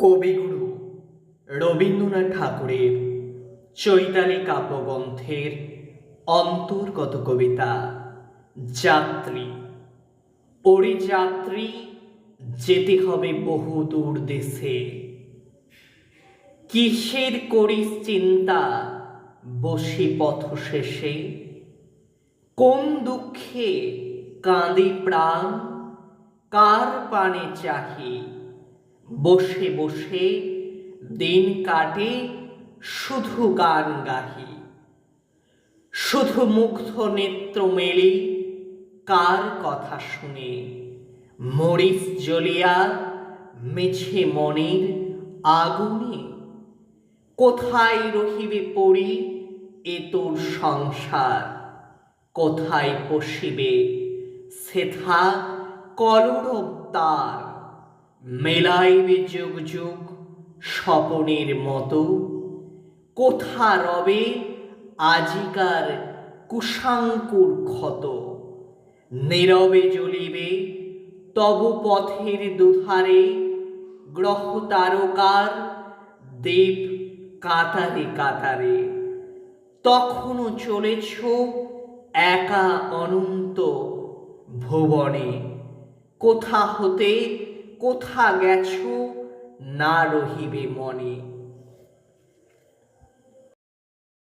কবিগুরু রবীন্দ্রনাথ ঠাকুরের চৈতালি কাব্যগ্রন্থের অন্তর্গত কবিতা যাত্রী। ওরে যাত্রী যেতে হবে বহু দূর দেশে। কিসের করিস চিন্তা বসে পথ শেষে? কোন দুঃখে কাঁদে প্রাণ? কার পানে চাহি বসে বসে দিন কাটে শুধু গান গাহি। শুধু মুগ্ধ নেত্র মেলি কার কথা শুনে। মরিচ জ্বলিয়া মেছে মনের আগুনে। কোথায় রহিবে পড়ি এ তোর সংসার? কোথায় পশিবে সেথা কলরবতার মেলাইবে যুগ যুগ স্বপনের মতো। কোথা রবে আজিকার কুশাঙ্কুর ক্ষত? নীরবে জ্বলিবে তব পথের দুধারে গ্রহ তারকার দেব কাতারে কাতারে। তখনও চলেছ একা অনন্ত ভুবনে। কোথা হতে কোথা গেছ? না রহিবে মনে।